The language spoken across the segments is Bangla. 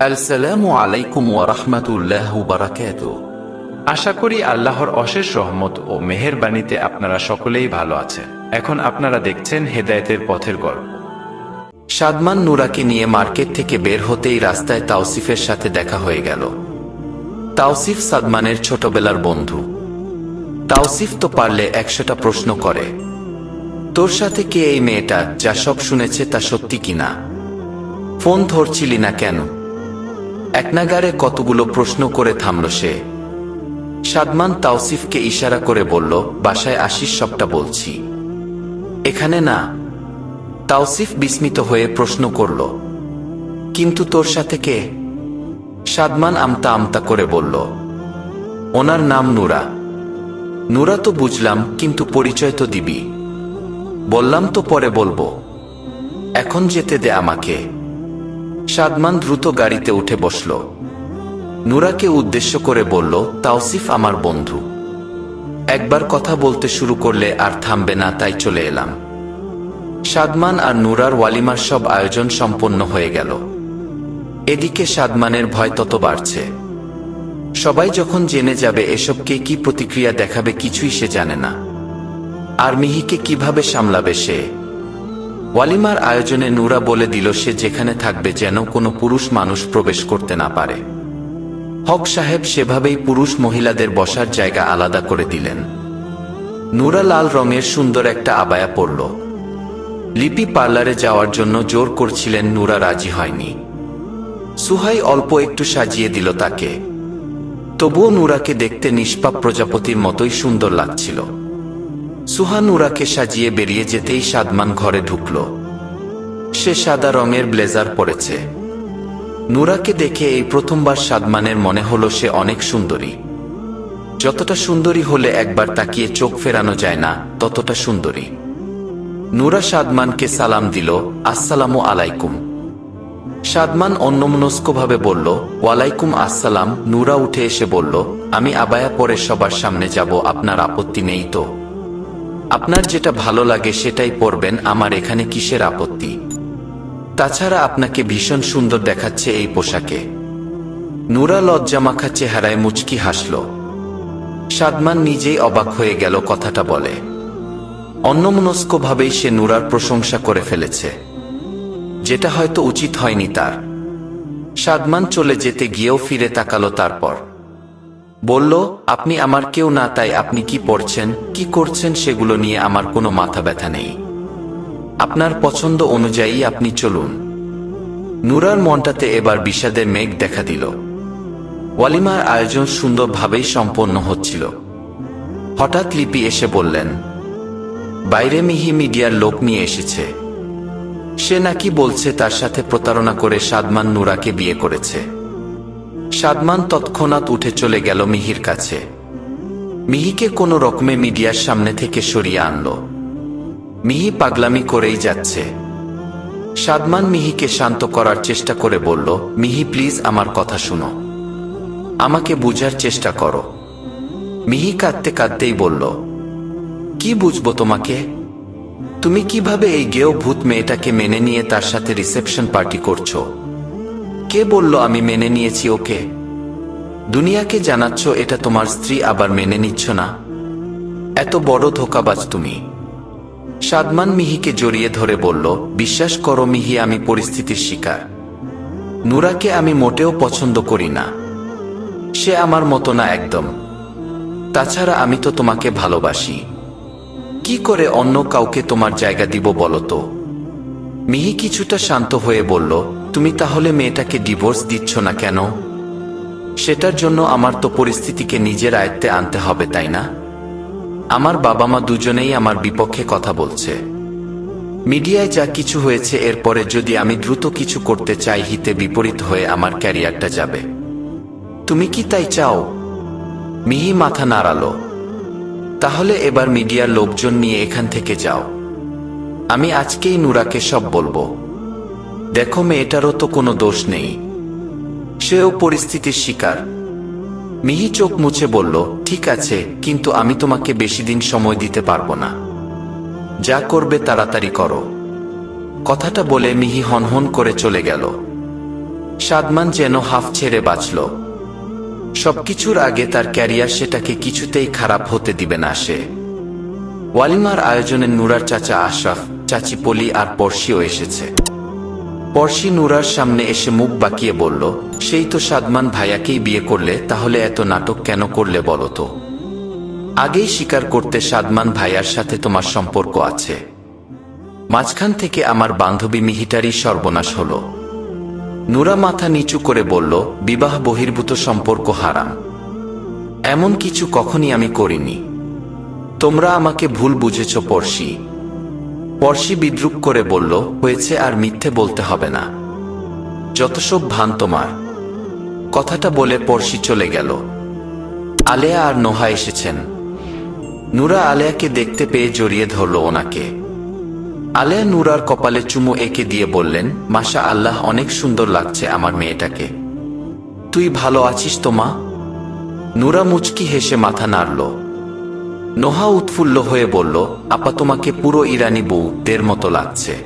আসসালামু আলাইকুম ওয়া রাহমাতুল্লাহ বারাকাত আশা করি আল্লাহর অশেষ রহমত ও মেহেরবানিতে আপনারা সকলেই ভালো আছেন। এখন আপনারা দেখছেন হেদায়েতের পথের গল্প। সাদমান নুরাকে নিয়ে মার্কেট থেকে বের হতেই রাস্তায় তাওসিফের সাথে দেখা হয়ে গেল। তাওসিফ সাদমানের ছোটবেলার বন্ধু। তাওসিফ তো পারলে একশোটা প্রশ্ন করে। তোর সাথে কে এই মেয়েটা, যা সব শুনেছে তা সত্যি কিনা? ফোন ধরছিলি না কেন? একনাগারে কতগুলো প্রশ্ন করে থামল সে। সাদমান তাওসিফকে ইশারা করে বলল, বাসায় আসিস সবটা বলছি। এখানে না। তাওসিফ বিস্মিত হয়ে প্রশ্ন করল, কিন্তু তোর সাথে কে? সাদমান আমতা আমতা করে বলল, ওনার নাম নুরা। নুরা তো বুঝলাম, কিন্তু পরিচয় তো দিবি। বললাম তো পরে বলব। এখন যেতে দে আমাকে। সাদমান দ্রুত গাড়িতে উঠে বসল। নুরাকে উদ্দেশ্য করে বলল, তাওসিফ আমার বন্ধু। একবার কথা বলতে শুরু করলে আর থামবে না, তাই চলে এলাম। সাদমান আর নুরার ওয়ালিমার সব আয়োজন সম্পন্ন হয়ে গেল। এদিকে সাদমানের ভয় তত বাড়ছে। সবাই যখন জেনে যাবে এসবকে কি প্রতিক্রিয়া দেখাবে, কিছুই সে জানে না। আর মিহিকে কীভাবে সামলাবে সে? ওয়ালিমার আয়োজনে নুরা বলে দিল, সে যেখানে থাকবে যেন কোনো পুরুষ মানুষ প্রবেশ করতে না পারে। হক সাহেব সেভাবেই পুরুষ মহিলাদের বসার জায়গা আলাদা করে দিলেন। নুরা লাল রঙের সুন্দর একটা আবায়া পরল। লিপি পার্লারে যাওয়ার জন্য জোর করছিলেন নুরা রাজি হয়নি। সুহাই অল্প একটু সাজিয়ে দিল তাকে। তবুও নুরাকে দেখতে নিষ্পাপ প্রজাপতির মতোই সুন্দর লাগছিল। সুহা নুরাকে সাজিয়ে বেরিয়ে যেতেই সাদমান ঘরে ঢুকল। সে সাদা রঙের ব্লেজার পরেছে। নুরাকে দেখে এই প্রথমবার সাদমানের মনে হলো সে অনেক সুন্দরী। যতটা সুন্দরী হলে একবার তাকিয়ে চোখ ফেরানো যায় না, ততটা সুন্দরী। নুরা সাদমানকে সালাম দিল, আসসালামু আলাইকুম। সাদমান অন্যমনস্কভাবে বলল, ওয়ালাইকুম আসসালাম। নুরা উঠে এসে বলল, আমি আবায়া পরে সবার সামনে যাব, আপনার আপত্তি নেই তো? আপনার যেটা ভালো লাগে সেটাই পরবেন আমার এখানে কিসের আপত্তি? তাছাড়া আপনাকে ভীষণ সুন্দর দেখাচ্ছে এই পোশাকে। নুরা লজ্জা লজ্জামাখা চেহারায় মুচকি হাসল। সাদমান নিজেই অবাক হয়ে গেল কথাটা বলে। অন্যমনস্কভাবেই সে নুরার প্রশংসা করে ফেলেছে। যেটা হয়তো উচিত হয়নি তার। সাদমান চলে যেতে গিয়েও ফিরে তাকালো তারপর। বলল, আপনি আমার কেউ না, তাই আপনি কি পড়ছেন, কি করছেন সেগুলো নিয়ে আমার কোনো মাথা ব্যথা নেই। আপনার পছন্দ অনুযায়ী আপনি চলুন। নুরার মনটাতে এবার বিষাদের মেঘ দেখা দিল। ওয়ালিমার আয়োজন সুন্দরভাবেই সম্পন্ন হচ্ছিল। হঠাৎ লিপি এসে বললেন, বাইরে মিহি মিডিয়ার লোক নিয়ে এসেছে। সে নাকি বলছে তার সাথে প্রতারণা করে সাদমান নুরাকে বিয়ে করেছে। সাদমান তৎক্ষণাৎ উঠে চলে গেল মিহির কাছে। মিহিকে কোনো রকমে মিডিয়ার সামনে থেকে সরিয়ে আনল। মিহি পাগলামি করেই যাচ্ছে। সাদমান মিহিকে শান্ত করার চেষ্টা করে বলল, মিহি, প্লিজ আমার কথা শুনো। আমাকে বুঝার চেষ্টা করো। মিহি কাঁদতে কাঁদতেই বলল, কি বুঝব তোমাকে? তুমি কীভাবে এই গেও ভূত মেয়েটাকে মেনে নিয়ে তার সাথে রিসেপশন পার্টি করছ? কে বলল আমি মেনে নিয়েছি ওকে? দুনিয়াকে জানাচ্ছ, এটা তোমার স্ত্রী আবার মেনে নিচ্ছ না। এত বড় ধোকাবাজ তুমি। সাদমান মিহিকে জড়িয়ে ধরে বলল, বিশ্বাস করো মিহি, আমি পরিস্থিতির শিকার। নুরাকে আমি মোটেও পছন্দ করি না। সে আমার মতো না একদম। তাছাড়া আমি তো তোমাকে ভালোবাসি। কি করে অন্য কাউকে তোমার জায়গা দিব বলো তো? মিহি কিছুটা শান্ত হয়ে বলল তুমি তাহলে মেয়েটাকে ডিভোর্স দিচ্ছ না কেন? সেটার জন্য আমার তো পরিস্থিতিকে নিজের আয়ত্তে আনতে হবে, তাই না? আমার বাবা মা দুজনেই আমার বিপক্ষে কথা বলছে। মিডিয়ায় যা কিছু হয়েছে, এরপরে যদি আমি দ্রুত কিছু করতে চাই, হিতে বিপরীত হয়ে আমার ক্যারিয়ারটা যাবে। তুমি কি তাই চাও? মিহি মাথা নাড়ালো। তাহলে এবার মিডিয়ার লোকজন নিয়ে এখান থেকে যাও। আমি আজকেই নুরাকে সব বলব। দেখো মেয়েটারও তো কোনো দোষ নেই। সেও পরিস্থিতির শিকার। মিহি চোখ মুছে বলল, ঠিক আছে, কিন্তু আমি তোমাকে বেশি দিন সময় দিতে পারব না। যা করবে তাড়াতাড়ি করো। কথাটা বলে মিহি হনহন করে চলে গেল। সাদমান যেন হাফ ছেড়ে বাঁচল। সবকিছুর আগে তার ক্যারিয়ার সেটাকে কিছুতেই খারাপ হতে দিবে না সে। ওয়ালিমার আয়োজনে নুরার চাচা আশরাফ, চাচি পলি আর পর্শিও এসেছে। পর্শি নুরার সামনে এসে মুখ বাঁকিয়ে বলল, সেই তো সাদমান ভাইয়াকেই বিয়ে করলে, তাহলে এত নাটক কেন করলে বলো তো? আগেই স্বীকার করতে সাদমান ভাইয়ার সাথে তোমার সম্পর্ক আছে। মাঝখান থেকে আমার বান্ধবী মিহিটারই সর্বনাশ হল। নুরা মাথা নিচু করে বলল, বিবাহ বহির্ভূত সম্পর্ক হারাম। এমন কিছু কখনই আমি করিনি। তোমরা আমাকে ভুল বুঝেছ পড়শি পড়শি বিদ্রুপ করে বলল, হয়েছে আর মিথ্যে বলতে হবে না। যত সব ভান তোমার। কথাটা বলে পড়শি চলে গেল। আলেয়া আর নোহা এসেছেন। নুরা আলেয়াকে দেখতে পেয়ে জড়িয়ে ধরল ওনাকে। আলেয়া নুরার কপালে চুমু এঁকে দিয়ে বললেন, মাশা আল্লাহ, অনেক সুন্দর লাগছে আমার মেয়েটাকে। তুই ভালো আছিস তো মা? নুরা মুচকি হেসে মাথা নাড়ল। নোহা উৎফুল্ল হয়ে বলল, আপা, তোমাকে পুরো ইরানি বউ, দের মতো লাগছে।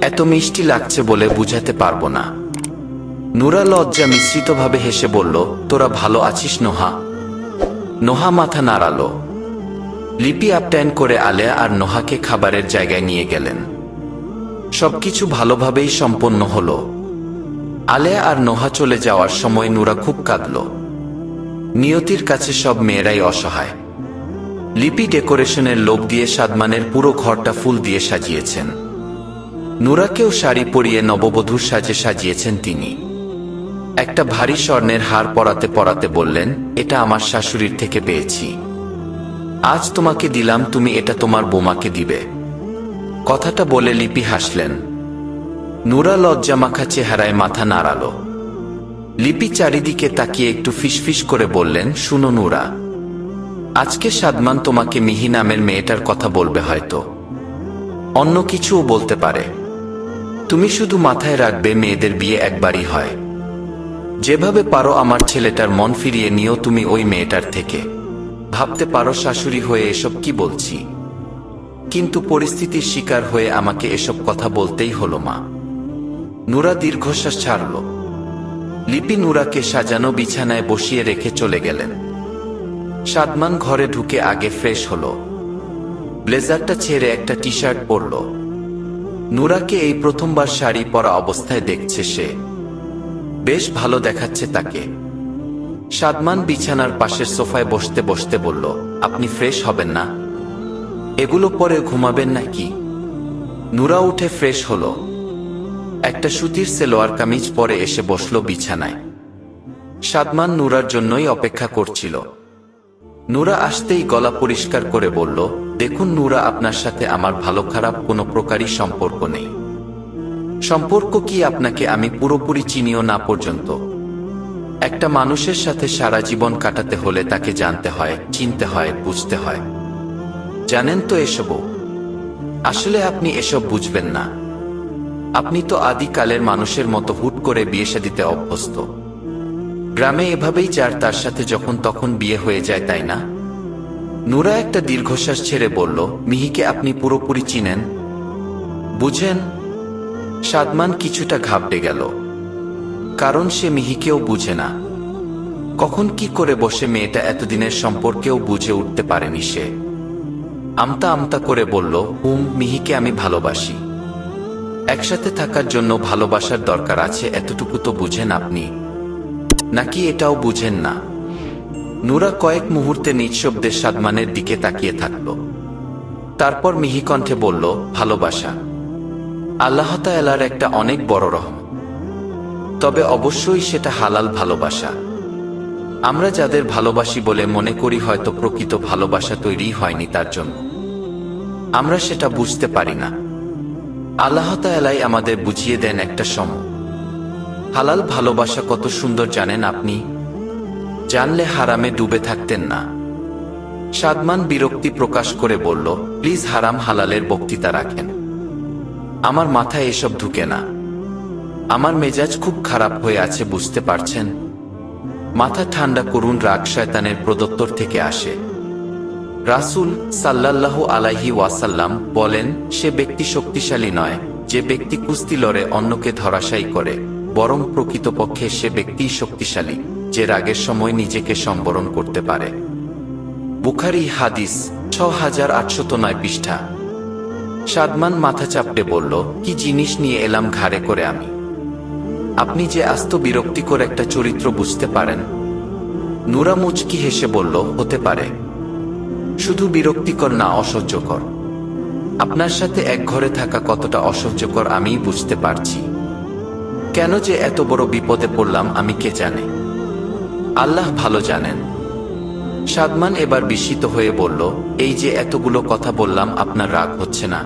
এত মিষ্টি লাগছে বলে বুঝাতে পারব না। নুরা লজ্জা মিশ্রিতভাবে হেসে বলল, তোরা ভালো আছিস, নোহা? নোহা মাথা নাড়ালো। লিপি আপটাইন করে আলেয়া আর নোহাকে খাবারের জায়গায় নিয়ে গেলেন। সবকিছু ভালোভাবেই সম্পন্ন হলো। আলেয়া আর নোহা চলে যাওয়ার সময় নুরা খুব কাঁদল। নিয়তির কাছে সব মেয়েরাই অসহায়। লিপি ডেকোরেশনের লোক দিয়ে সাদমানের পুরো ঘরটা ফুল দিয়ে সাজিয়েছেন। নুরাকেও শাড়ি পরিয়ে নববধূর সাজে সাজিয়েছেন তিনি। একটা ভারী স্বর্ণের হার পরাতে পরাতে বললেন, এটা আমার শাশুড়ির থেকে পেয়েছি। আজ তোমাকে দিলাম, তুমি এটা তোমার বোমাকে দিবে। কথাটা বলে লিপি হাসলেন। নুরা লজ্জামাখা চেহারায় মাথা নাড়ালো। লিপি চারিদিকে তাকিয়ে একটু ফিসফিস করে বললেন, শুনো নুরা আজকে সাদমান তোমাকে মিহি নামের মেয়েটার কথা বলবে হয়তো। অন্য কিছুও বলতে পারে। তুমি শুধু মাথায় রাখবে মেয়েদের বিয়ে একবারই হয়। যেভাবে পারো আমার ছেলেটার মন ফিরিয়ে নিও তুমি ওই মেয়েটার থেকে। ভাবতে পারো শাশুড়ি হয়ে এসব কি বলছি। কিন্তু পরিস্থিতির শিকার হয়ে আমাকে এসব কথা বলতেই হলো মা। নুরা দীর্ঘশ্বাস ছাড়ল। লিপি নুরাকে সাজানো বিছানায় বসিয়ে রেখে চলে গেলেন। সাদমান ঘরে ঢুকে আগে ফ্রেশ হলো। ব্লেজারটা ছেড়ে একটা টি শার্ট পরল। নুরাকে এই প্রথমবার শাড়ি পরা অবস্থায় দেখছে সে। বেশ ভালো দেখাচ্ছে তাকে। সাদমান বিছানার পাশের সোফায় বসতে বসতে বলল, আপনি ফ্রেশ হবেন না। এগুলো পরে ঘুমাবেন নাকি? নুরা উঠে ফ্রেশ হলো। একটা সুতির সেলোয়ার কামিজ পরে এসে বসল বিছানায়। সাদমান নুরার জন্যই অপেক্ষা করছিল। নুরা আসতেই গলা পরিষ্কার করে বলল, দেখুন নুরা, আপনার সাথে আমার ভালো খারাপ কোনো প্রকারই সম্পর্ক নেই। সম্পর্ক কি আপনাকে আমি পুরোপুরি চিনিও না পর্যন্ত। একটা মানুষের সাথে সারা জীবন কাটাতে হলে তাকে জানতে হয়, চিনতে হয়, বুঝতে হয়। জানেন তো এসবও। আসলে আপনি এসব বুঝবেন না। আপনি তো আদিকালের মানুষের মতো হুট করে বিয়ে দিতে অভ্যস্ত। গ্রামে এভাবেই যার তার সাথে যখন তখন বিয়ে হয়ে যায়, তাই না? নুরা একটা দীর্ঘশ্বাস ছেড়ে বলল, মিহিকে আপনি পুরোপুরি চিনেন? বুঝেন, সাদমান কিছুটা ঘাবড়ে গেল। কারণ সে মিহিকেও বুঝে না। কখন কি করে বসে মেয়েটা এতদিনের সম্পর্কেও বুঝে উঠতে পারেনি সে? আমতা আমতা করে বলল, হুম, মিহিকে আমি ভালোবাসি। একসাথে থাকার জন্য ভালোবাসার দরকার আছে, এতটুকু তো বুঝেন আপনি। নাকি এটাও বুঝেন না? নুরা কয়েক মুহূর্তে নিঃশব্দে সাদমানের দিকে তাকিয়ে থাকল। তারপর মিহি কণ্ঠে বলল, ভালোবাসা। আল্লাহ তাআলার একটা অনেক বড় রহম। তবে অবশ্যই সেটা হালাল ভালোবাসা। আমরা যাদের ভালোবাসি বলে মনে করি হয়তো প্রকৃত ভালোবাসা তৈরি হয়নি তার জন্য। আমরা সেটা বুঝতে পারি না। আল্লাহ তাআলাই আমাদের বুঝিয়ে দেন একটা সময়। হালাল ভালোবাসা কত সুন্দর জানেন আপনি? জানলে হারামে ডুবে থাকতেন না। সাদমান বিরক্তি প্রকাশ করে বলল, প্লিজ হারাম হালালের বক্তৃতা রাখেন। আমার মাথায় এসব ঢুকে না। আমার মেজাজ খুব খারাপ হয়ে আছে, বুঝতে পারছেন? মাথা ঠান্ডা করুন, রাগ শয়তানের প্রদত্তর থেকে আসে। রাসূল সাল্লাল্লাহু আলাইহি ওয়াসাল্লাম বলেন, সে ব্যক্তি শক্তিশালী নয়, যে ব্যক্তি কুস্তি লড়ে, অন্যকে ধরাশায়ী করে। বরং প্রকৃতপক্ষে সে ব্যক্তিই শক্তিশালী, যে রাগের সময় নিজেকে সম্বরণ করতে পারে। বুখারি হাদিস ছ হাজার আটশত নয় পৃষ্ঠা। সাদমান মাথা চাপটে বলল, কি জিনিস নিয়ে এলাম ঘাড়ে করে আমি? আপনি যে আস্ত বিরক্তিকর একটা চরিত্র বুঝতে পারেন। নুরা মুচকি হেসে বলল, হতে পারে। শুধু বিরক্তিকর না, অসহ্যকর। আপনার সাথে এক ঘরে থাকা কতটা অসহ্যকর আমিই বুঝতে পারছি। কেন যে এত বড় বিপদে পড়লাম আমি কে জানে। আল্লাহ ভালো জানেন। সাদমান এবার বিস্মিত হয়ে বলল, এই যে এতগুলো কথা বললাম, আপনার রাগ হচ্ছে না?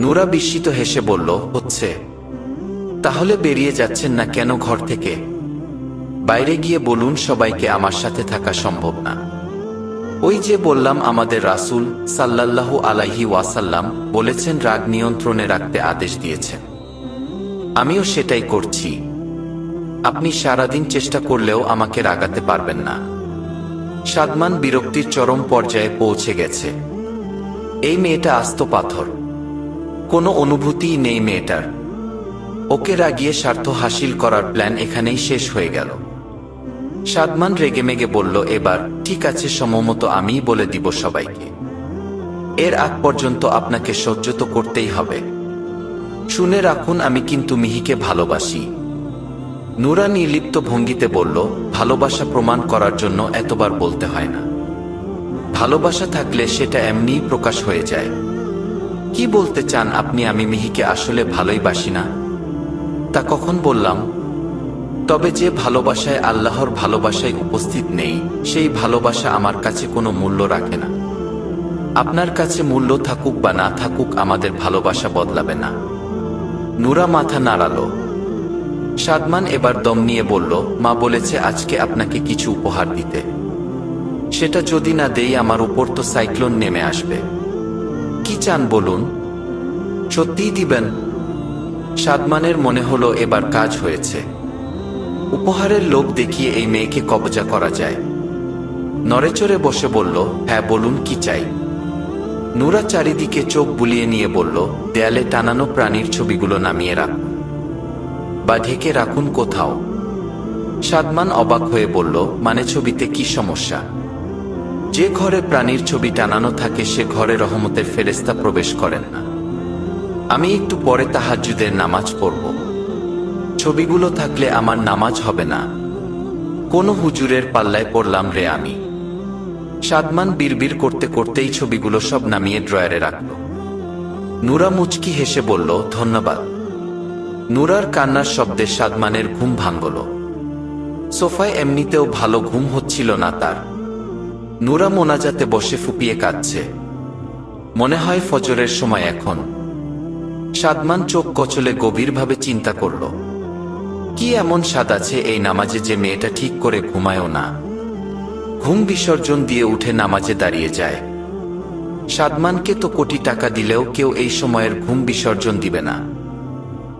নুরা বিস্মিত হেসে বলল, হচ্ছে। তাহলে বেরিয়ে যাচ্ছেন না কেন ঘর থেকে? বাইরে গিয়ে বলুন সবাইকে আমার সাথে থাকা সম্ভব না। ওই যে বললাম, আমাদের রাসূল সাল্লাল্লাহু আলাইহি ওয়াসাল্লাম বলেছেন, রাগ নিয়ন্ত্রণে রাখতে আদেশ দিয়েছেন। আমিও সেটাই করছি। আপনি সারাদিন চেষ্টা করলেও আমাকে রাগাতে পারবেন না। সাদমান বিরক্তির চরম পর্যায়ে পৌঁছে গেছে। এই মেয়েটা আস্ত পাথর। কোনো অনুভূতিই নেই মেয়েটার। ওকে রাগিয়ে স্বার্থ হাসিল করার প্ল্যান এখানেই শেষ হয়ে গেল। সাদমান রেগেমেগে বলল, এবার ঠিক আছে সমমতো আমিই বলে দিব সবাইকে। এর আগ পর্যন্ত আপনাকে সহ্য তো করতেই হবে। শুনে রাখুন, আমি কিন্তু মিহিকে ভালোবাসি। নুরা নির্লিপ্ত ভঙ্গিতে বলল, ভালোবাসা প্রমাণ করার জন্য এতবার বলতে হয় না। ভালোবাসা থাকলে সেটা এমনিই প্রকাশ হয়ে যায়। কি বলতে চান আপনি? আমি মিহিকে আসলে ভালোই বাসি না। তা কখন বললাম? তবে যে ভালোবাসায় আল্লাহর ভালোবাসায় উপস্থিত নেই, সেই ভালোবাসা আমার কাছে কোনো মূল্য রাখে না। আপনার কাছে মূল্য থাকুক বা না থাকুক, আমাদের ভালোবাসা বদলাবে না। নুরা মাথা নাড়ালো। সাদমান এবার দম নিয়ে বলল, মা বলেছে আজকে আপনাকে কিছু উপহার দিতে। সেটা যদি না দেই আমার উপর তো সাইক্লোন নেমে আসবে। কি চান বলুন? সত্যিই দিবেন। সাদমানের মনে হলো এবার কাজ হয়েছে। উপহারের লোভ দেখিয়ে এই মেয়েকে কবজা করা যায়। নড়েচড়ে বসে বলল হ্যাঁ বলুন কি চাই? নুরা চারিদিকে চোখ বুলিয়ে নিয়ে বলল, দেয়ালে টানানো প্রাণীর ছবিগুলো নামিয়ে রাখুন বা ঢেকে রাখুন কোথাও। সাদমান অবাক হয়ে বলল মানে ছবিতে কি সমস্যা? যে ঘরে প্রাণীর ছবি টানানো থাকে, সে ঘরে রহমতের ফেরেস্তা প্রবেশ করেন না। আমি একটু পরে তাহাজ্জুদের নামাজ পড়ব। ছবিগুলো থাকলে আমার নামাজ হবে না। কোনো হুজুরের পাল্লায় পড়লাম রে আমি। সাদমান বিড়বিড় করতে করতেই ছবিগুলো সব নামিয়ে ড্রয়ারে রাখল। নুরা মুচকি হেসে বলল, ধন্যবাদ। নুরার কান্নার শব্দে সাদমানের ঘুম ভাঙল। সোফায় এমনিতেও ভালো ঘুম হচ্ছিল না তার। নুরা মোনাজাতে বসে ফুপিয়ে কাঁদছে। মনে হয় ফজরের সময় এখন। সাদমান চোখ কচলে গভীরভাবে চিন্তা করল, কি এমন স্বাদ আছে এই নামাজে যে মেয়েটা ঠিক করে ঘুমায়ও না? ঘুম বিসর্জন দিয়ে উঠে নামাজে দাঁড়িয়ে যায়। সাদমানকে তো কোটি টাকা দিলেও কেউ এই সময়ের ঘুম বিসর্জন দিবে না।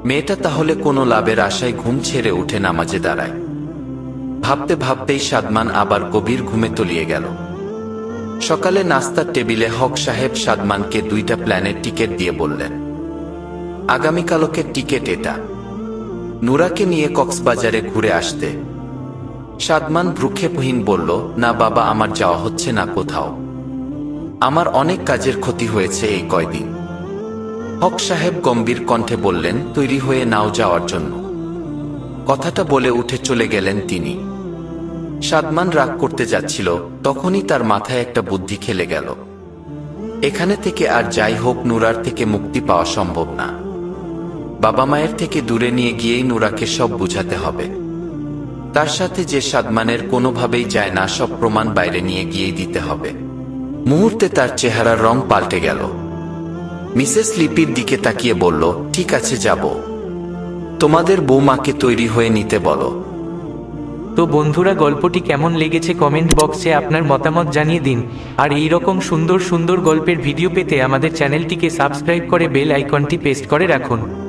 মেয়েটা তাহলে কোনো লাভের আশায় ঘুম ছেড়ে উঠে নামাজে দাঁড়ায়। ভাবতে ভাবতেই সাদমান আবার গভীর ঘুমে তলিয়ে গেল। সকালে নাস্তার টেবিলে হক সাহেব সাদমানকে দুইটা প্ল্যানের টিকিট দিয়ে বললেন, আগামীকালকের টিকিট এটা। নুরাকে নিয়ে কক্সবাজারে ঘুরে আসতে। সাদমান ভ্রুক্ষেপহীন বলল, না বাবা, আমার যাওয়া হচ্ছে না কোথাও। আমার অনেক কাজের ক্ষতি হয়েছে এই কয়দিন। হক সাহেব গম্ভীর কণ্ঠে বললেন, তৈরি হয়ে নাও যাওয়ার জন্য। কথাটা বলে উঠে চলে গেলেন তিনি। সাদমান রাগ করতে যাচ্ছিল, তখনই তার মাথায় একটা বুদ্ধি খেলে গেল। এখানে থেকে আর যাই হোক, নুরার থেকে মুক্তি পাওয়া সম্ভব না। বাবা মায়ের থেকে দূরে নিয়ে গিয়েই নুরাকে সব বুঝাতে হবে। তার সাথে যে সাদমানের কোনোভাবেই যায় না, সব প্রমাণ বাইরে নিয়ে গিয়েই দিতে হবে। মুহূর্তে তার চেহারার রং পাল্টে গেল। মিসেস লিপির দিকে তাকিয়ে বলল, ঠিক আছে, যাব। তোমাদের বৌমাকে তৈরি হয়ে নিতে বলো। তো বন্ধুরা, গল্পটি কেমন লেগেছে কমেন্ট বক্সে আপনার মতামত জানিয়ে দিন। আর এই রকম সুন্দর সুন্দর গল্পের ভিডিও পেতে আমাদের চ্যানেলটিকে সাবস্ক্রাইব করে বেল আইকনটি পেস্ট করে রাখুন।